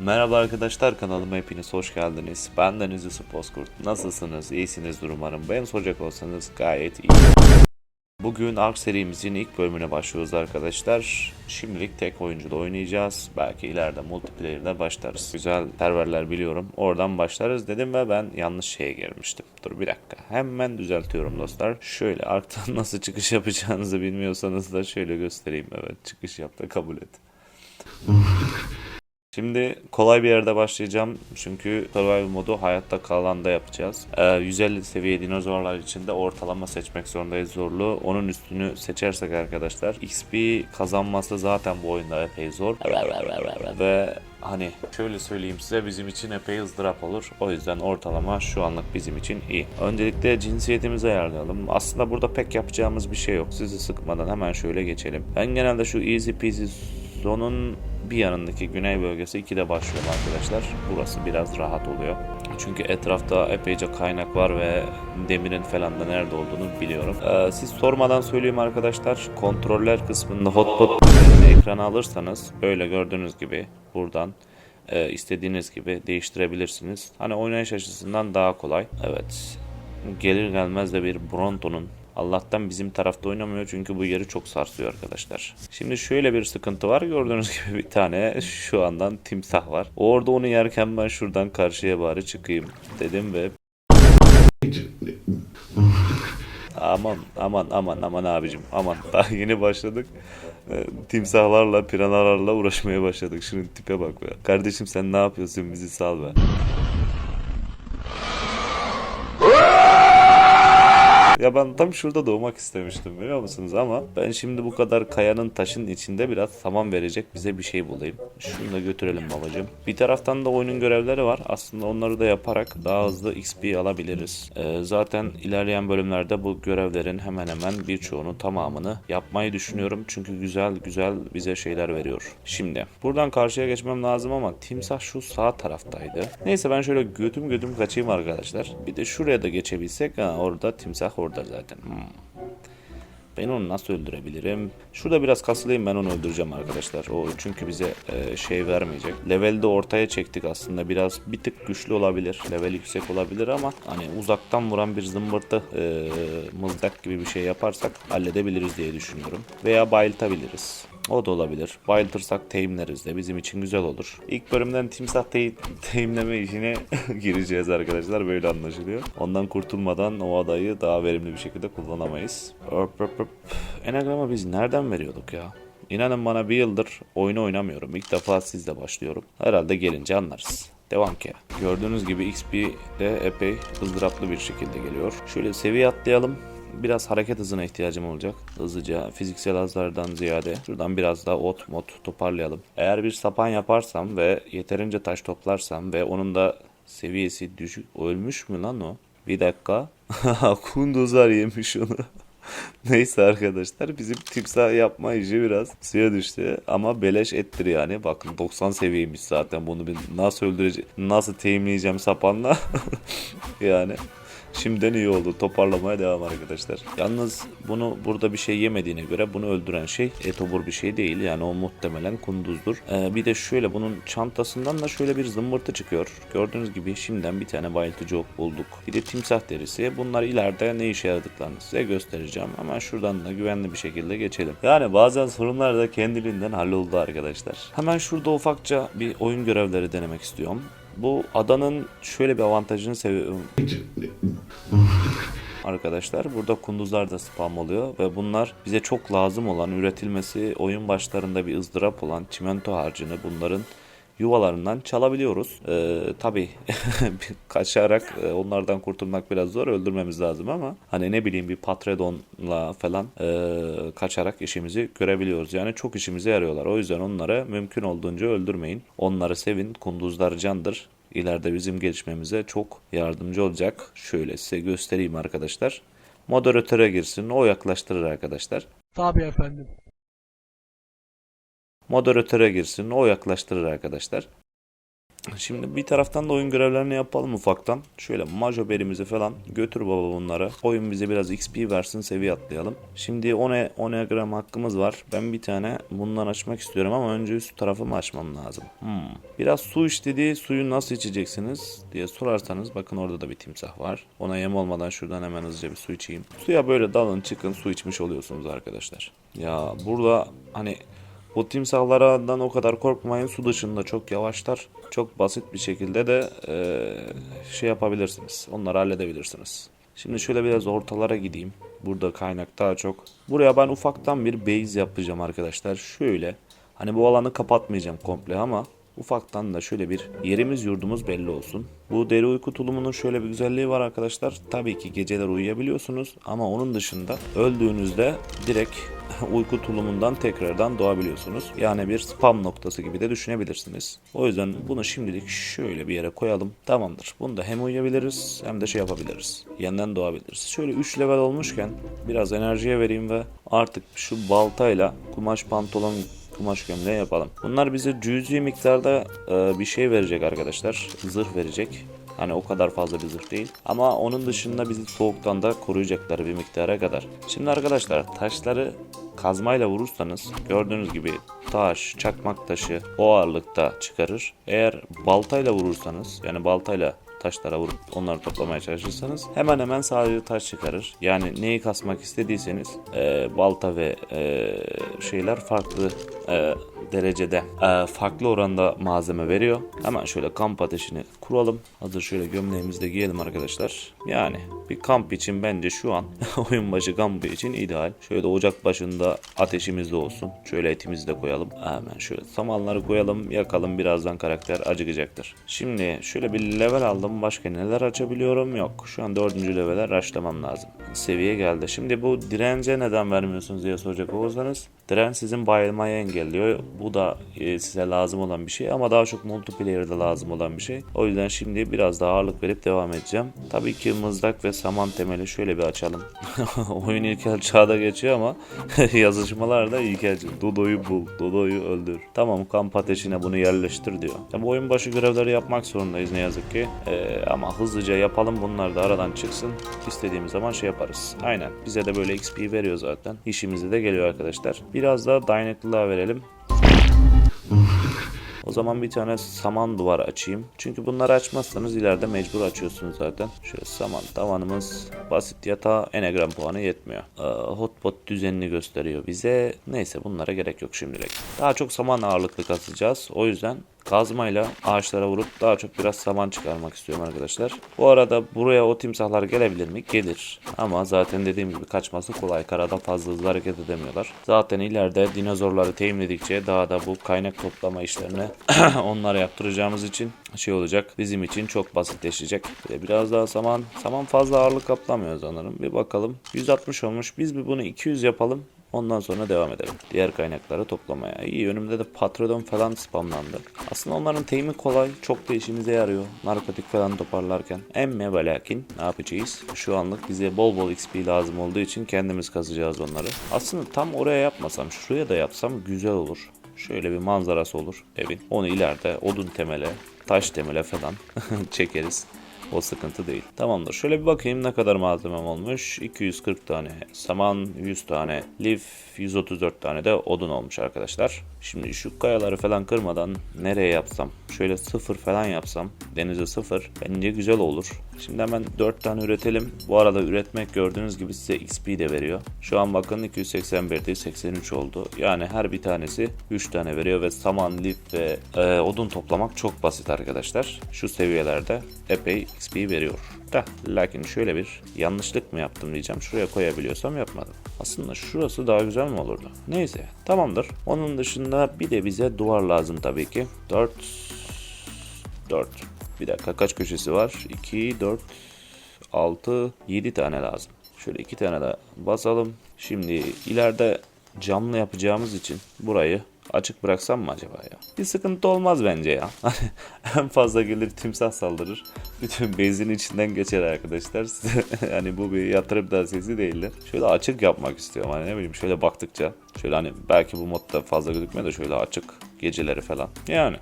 Merhaba arkadaşlar kanalıma hepiniz hoş geldiniz. Ben Deniz Yusuf Bozkurt. Nasılsınız? İyisinizdir umarım. Beni soracak olsanız gayet iyi. Bugün Ark serimizin ilk bölümüne başlıyoruz arkadaşlar. Şimdilik tek oyunculu oynayacağız. Belki ileride multiplayer'da başlarız. Güzel serverler biliyorum. Oradan başlarız dedim ve ben yanlış şeye girmiştim. Dur bir dakika. Hemen düzeltiyorum dostlar. Şöyle Ark'tan nasıl çıkış yapacağınızı bilmiyorsanız da şöyle göstereyim. Evet çıkış yap da kabul et. Şimdi kolay bir yerde başlayacağım çünkü survival modu hayatta kalanda yapacağız. Ee, 150 seviye dinozorlar için de ortalama seçmek zorundayız zorluğu. Onun üstünü seçersek arkadaşlar XP kazanması zaten bu oyunda epey zor. Ve hani şöyle söyleyeyim size bizim için epey ızdırap olur. O yüzden ortalama şu anlık bizim için iyi. Öncelikle cinsiyetimizi ayarlayalım. Aslında burada pek yapacağımız bir şey yok. Sizi sıkmadan hemen şöyle geçelim. Ben genelde şu easy peasy zonun bir yanındaki güney bölgesi 2'de başlıyorum arkadaşlar. Burası biraz rahat oluyor. Çünkü etrafta epeyce kaynak var ve demirin falan da nerede olduğunu biliyorum. Ee, siz sormadan söyleyeyim arkadaşlar. Kontroller kısmında hotspot ekranı alırsanız böyle gördüğünüz gibi buradan e, istediğiniz gibi değiştirebilirsiniz. Hani oynayış açısından daha kolay. Evet. Gelir gelmez de bir Bronto'nun Allah'tan bizim tarafta oynamıyor çünkü bu yeri çok sarsıyor arkadaşlar. Şimdi şöyle bir sıkıntı var. Gördüğünüz gibi bir tane şu andan timsah var. Orada onu yerken ben şuradan karşıya bari çıkayım dedim ve Aman aman aman aman abicim aman daha yeni başladık. Ee, Timsahlarla piranalarla uğraşmaya başladık. Şunun tipe bak be. Kardeşim sen ne yapıyorsun bizi sal be. Ya ben tam şurada doğmak istemiştim biliyor musunuz ama ben şimdi bu kadar kayanın taşın içinde biraz saman verecek bize bir şey bulayım. Şunu da götürelim babacım. Bir taraftan da oyunun görevleri var. Aslında onları da yaparak daha hızlı XP alabiliriz. Ee, zaten ilerleyen bölümlerde bu görevlerin hemen hemen birçoğunu tamamını yapmayı düşünüyorum. Çünkü güzel güzel bize şeyler veriyor. Şimdi buradan karşıya geçmem lazım ama timsah şu sağ taraftaydı. Neyse ben şöyle götüm götüm kaçayım arkadaşlar. Bir de şuraya da geçebilsek ha, orada timsah orada zaten. Hmm. Ben onu nasıl öldürebilirim? Şurada biraz kasılayım ben onu öldüreceğim arkadaşlar. O çünkü bize e, şey vermeyecek. Levelde ortaya çektik aslında. Biraz bir tık güçlü olabilir. Level yüksek olabilir ama hani uzaktan vuran bir zımbırtı e, mızrak gibi bir şey yaparsak halledebiliriz diye düşünüyorum. Veya bayıltabiliriz. O da olabilir. Bayıltırsak teyimleriz de bizim için güzel olur. İlk bölümden timsah tey teyimleme işine gireceğiz arkadaşlar. Böyle anlaşılıyor. Ondan kurtulmadan o adayı daha verimli bir şekilde kullanamayız. Öp öp öp. Enagram'ı biz nereden veriyorduk ya? İnanın bana bir yıldır oyunu oynamıyorum. İlk defa sizle başlıyorum. Herhalde gelince anlarız. Devam ki. Gördüğünüz gibi XP de epey ızdıraplı bir şekilde geliyor. Şöyle seviye atlayalım biraz hareket hızına ihtiyacım olacak. Hızlıca fiziksel hazlardan ziyade şuradan biraz daha ot mod toparlayalım. Eğer bir sapan yaparsam ve yeterince taş toplarsam ve onun da seviyesi düşük ölmüş mü lan o? Bir dakika. Kunduzlar yemiş onu. Neyse arkadaşlar bizim timsah yapma işi biraz suya düştü ama beleş ettir yani. Bakın 90 seviyeymiş zaten bunu bir nasıl öldüreceğim nasıl teyimleyeceğim sapanla yani. Şimdiden iyi oldu. Toparlamaya devam arkadaşlar. Yalnız bunu burada bir şey yemediğine göre bunu öldüren şey etobur bir şey değil. Yani o muhtemelen kunduzdur. Ee, bir de şöyle bunun çantasından da şöyle bir zımbırtı çıkıyor. Gördüğünüz gibi şimdiden bir tane bayıltıcı ok bulduk. Bir de timsah derisi. Bunlar ileride ne işe yaradıklarını size göstereceğim. Hemen şuradan da güvenli bir şekilde geçelim. Yani bazen sorunlar da kendiliğinden halloldu arkadaşlar. Hemen şurada ufakça bir oyun görevleri denemek istiyorum. Bu adanın şöyle bir avantajını seviyorum arkadaşlar. Burada kunduzlar da spam oluyor ve bunlar bize çok lazım olan üretilmesi oyun başlarında bir ızdırap olan çimento harcını bunların yuvalarından çalabiliyoruz. Ee, Tabi kaçarak e, onlardan kurtulmak biraz zor öldürmemiz lazım ama hani ne bileyim bir patredonla falan e, kaçarak işimizi görebiliyoruz. Yani çok işimize yarıyorlar. O yüzden onları mümkün olduğunca öldürmeyin. Onları sevin. Kunduzlar candır ileride bizim gelişmemize çok yardımcı olacak. Şöyle size göstereyim arkadaşlar. Moderatöre girsin. O yaklaştırır arkadaşlar. Tabii efendim. Moderatöre girsin. O yaklaştırır arkadaşlar. Şimdi bir taraftan da oyun görevlerini yapalım ufaktan. Şöyle majo berimizi falan götür baba bunları. Oyun bize biraz XP versin seviye atlayalım. Şimdi 10 onegram hakkımız var. Ben bir tane bundan açmak istiyorum ama önce üst tarafı mı açmam lazım? Hmm. Biraz su istediği suyu nasıl içeceksiniz diye sorarsanız bakın orada da bir timsah var. Ona yem olmadan şuradan hemen hızlıca bir su içeyim. Suya böyle dalın çıkın su içmiş oluyorsunuz arkadaşlar. Ya burada hani bu timsahlardan o kadar korkmayın. Su dışında çok yavaşlar. Çok basit bir şekilde de eee, şey yapabilirsiniz. Onları halledebilirsiniz. Şimdi şöyle biraz ortalara gideyim. Burada kaynak daha çok. Buraya ben ufaktan bir base yapacağım arkadaşlar. Şöyle. Hani bu alanı kapatmayacağım komple ama ufaktan da şöyle bir yerimiz yurdumuz belli olsun. Bu deri uyku tulumunun şöyle bir güzelliği var arkadaşlar. Tabii ki geceler uyuyabiliyorsunuz ama onun dışında öldüğünüzde direkt uyku tulumundan tekrardan doğabiliyorsunuz. Yani bir spam noktası gibi de düşünebilirsiniz. O yüzden bunu şimdilik şöyle bir yere koyalım. Tamamdır. Bunda hem uyuyabiliriz hem de şey yapabiliriz. Yeniden doğabiliriz. Şöyle 3 level olmuşken biraz enerjiye vereyim ve artık şu baltayla kumaş pantolon kumaş gömleği yapalım. Bunlar bize cüzi miktarda e, bir şey verecek arkadaşlar. Zırh verecek. Hani o kadar fazla bir zırh değil. Ama onun dışında bizi soğuktan da koruyacaklar bir miktara kadar. Şimdi arkadaşlar taşları kazmayla vurursanız gördüğünüz gibi taş, çakmak taşı o ağırlıkta çıkarır. Eğer baltayla vurursanız yani baltayla taşlara vurup onları toplamaya çalışırsanız hemen hemen sadece taş çıkarır. Yani neyi kasmak istediyseniz e, balta ve e, şeyler farklı e, derecede e, farklı oranda malzeme veriyor. Hemen şöyle kamp ateşini kuralım. Hazır şöyle gömleğimizi de giyelim arkadaşlar. Yani bir kamp için bence şu an oyun başı kampı için ideal. Şöyle ocak başında ateşimiz de olsun. Şöyle etimizi de koyalım. Hemen şöyle samanları koyalım yakalım birazdan karakter acıkacaktır. Şimdi şöyle bir level aldım. Başka neler açabiliyorum? Yok. Şu an dördüncü levele rushlamam lazım. Seviye geldi. Şimdi bu dirence neden vermiyorsunuz diye soracak olursanız direnç sizin bayılmayı engelliyor. Bu da e, size lazım olan bir şey ama daha çok multiplayer'da lazım olan bir şey. O yüzden şimdi biraz daha ağırlık verip devam edeceğim. Tabii ki mızrak ve saman temeli şöyle bir açalım. Oyun ilkel çağda geçiyor ama yazışmalarda ilkelci. Dodo'yu bul, Dodo'yu öldür. Tamam kamp ateşine bunu yerleştir diyor. Tabii oyun başı görevleri yapmak zorundayız ne yazık ki. Ee, ama hızlıca yapalım bunlar da aradan çıksın. İstediğimiz zaman şey yaparız. Aynen. Bize de böyle XP veriyor zaten. İşimize de geliyor arkadaşlar. Biraz daha dayanıklılığa verelim. O zaman bir tane saman duvar açayım. Çünkü bunları açmazsanız ileride mecbur açıyorsunuz zaten. Şöyle saman tavanımız basit yatağa enegram puanı yetmiyor. Ee, hotpot düzenini gösteriyor bize. Neyse bunlara gerek yok şimdilik. Daha çok saman ağırlıklı kasacağız. O yüzden kazmayla ağaçlara vurup daha çok biraz saman çıkarmak istiyorum arkadaşlar. Bu arada buraya o timsahlar gelebilir mi? Gelir. Ama zaten dediğim gibi kaçması kolay. Karada fazla hızlı hareket edemiyorlar. Zaten ileride dinozorları teyimledikçe daha da bu kaynak toplama işlerini onlara yaptıracağımız için şey olacak. Bizim için çok basitleşecek. Bir biraz daha saman. Saman fazla ağırlık kaplamıyor sanırım. Bir bakalım. 160 olmuş. Biz bir bunu 200 yapalım. Ondan sonra devam edelim. Diğer kaynakları toplamaya. İyi önümde de patrodon falan spamlandı. Aslında onların teyimi kolay. Çok da işimize yarıyor. Narkotik falan toparlarken. Emme ve lakin ne yapacağız? Şu anlık bize bol bol XP lazım olduğu için kendimiz kazacağız onları. Aslında tam oraya yapmasam şuraya da yapsam güzel olur. Şöyle bir manzarası olur evin. Onu ileride odun temele, taş temele falan çekeriz. O sıkıntı değil. Tamamdır. Şöyle bir bakayım ne kadar malzemem olmuş. 240 tane saman, 100 tane lif, 134 tane de odun olmuş arkadaşlar. Şimdi şu kayaları falan kırmadan nereye yapsam? Şöyle sıfır falan yapsam. Denize sıfır. Bence güzel olur. Şimdi hemen 4 tane üretelim. Bu arada üretmek gördüğünüz gibi size XP de veriyor. Şu an bakın 281 değil 83 oldu. Yani her bir tanesi 3 tane veriyor ve saman, lif ve e, odun toplamak çok basit arkadaşlar. Şu seviyelerde epey XP veriyor. Da lakin şöyle bir yanlışlık mı yaptım diyeceğim. Şuraya koyabiliyorsam yapmadım. Aslında şurası daha güzel mi olurdu? Neyse tamamdır. Onun dışında bir de bize duvar lazım tabii ki. 4 4 bir dakika kaç köşesi var? 2 4 6 7 tane lazım. Şöyle iki tane de basalım. Şimdi ileride camlı yapacağımız için burayı açık bıraksam mı acaba ya? Bir sıkıntı olmaz bence ya. en fazla gelir timsah saldırır. Bütün bezin içinden geçer arkadaşlar. hani bu bir yatırım tavsiyesi değildir. Şöyle açık yapmak istiyorum. Hani ne bileyim şöyle baktıkça. Şöyle hani belki bu modda fazla gözükmüyor da şöyle açık geceleri falan. Yani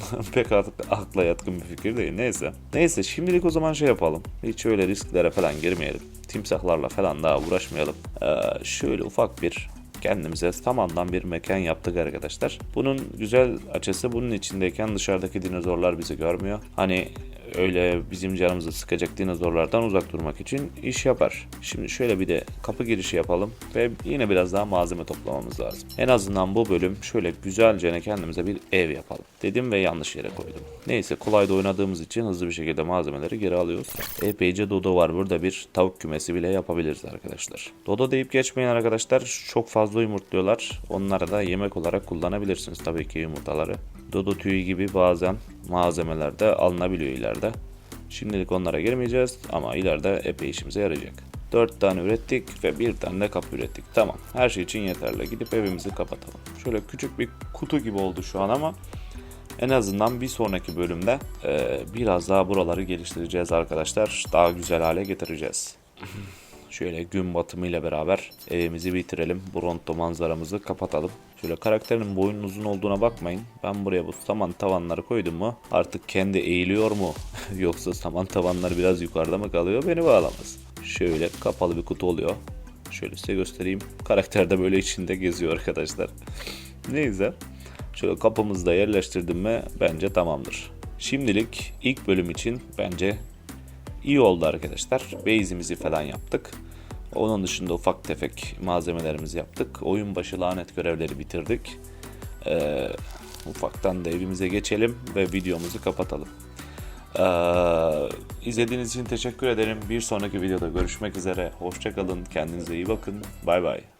pek ak- akla yatkın bir fikir değil. Neyse. Neyse şimdilik o zaman şey yapalım. Hiç öyle risklere falan girmeyelim. Timsahlarla falan daha uğraşmayalım. Ee, şöyle ufak bir kendimize samandan bir mekan yaptık arkadaşlar. Bunun güzel açısı bunun içindeyken dışarıdaki dinozorlar bizi görmüyor. Hani öyle bizim canımızı sıkacak dinozorlardan uzak durmak için iş yapar. Şimdi şöyle bir de kapı girişi yapalım ve yine biraz daha malzeme toplamamız lazım. En azından bu bölüm şöyle güzelce kendimize bir ev yapalım. Dedim ve yanlış yere koydum. Neyse kolayda oynadığımız için hızlı bir şekilde malzemeleri geri alıyoruz. Epeyce dodo var. Burada bir tavuk kümesi bile yapabiliriz arkadaşlar. Dodo deyip geçmeyin arkadaşlar. Çok fazla yumurtluyorlar. Onları da yemek olarak kullanabilirsiniz tabii ki yumurtaları. Dodo tüyü gibi bazen malzemeler de alınabiliyor ileride. Şimdilik onlara girmeyeceğiz ama ileride epey işimize yarayacak. 4 tane ürettik ve bir tane de kapı ürettik. Tamam her şey için yeterli. Gidip evimizi kapatalım. Şöyle küçük bir kutu gibi oldu şu an ama en azından bir sonraki bölümde e, biraz daha buraları geliştireceğiz arkadaşlar. Daha güzel hale getireceğiz. Şöyle gün batımı ile beraber evimizi bitirelim. Bronto manzaramızı kapatalım. Şöyle karakterin boyunun uzun olduğuna bakmayın. Ben buraya bu saman tavanları koydum mu artık kendi eğiliyor mu? Yoksa saman tavanları biraz yukarıda mı kalıyor beni bağlamaz. Şöyle kapalı bir kutu oluyor. Şöyle size göstereyim. Karakter de böyle içinde geziyor arkadaşlar. Neyse. Şöyle kapımızı da yerleştirdim mi bence tamamdır. Şimdilik ilk bölüm için bence iyi oldu arkadaşlar. Base'imizi falan yaptık. Onun dışında ufak tefek malzemelerimizi yaptık. Oyun başı lanet görevleri bitirdik. Ee, ufaktan da evimize geçelim ve videomuzu kapatalım. Ee, izlediğiniz için teşekkür ederim. Bir sonraki videoda görüşmek üzere. Hoşçakalın. Kendinize iyi bakın. Bay bay.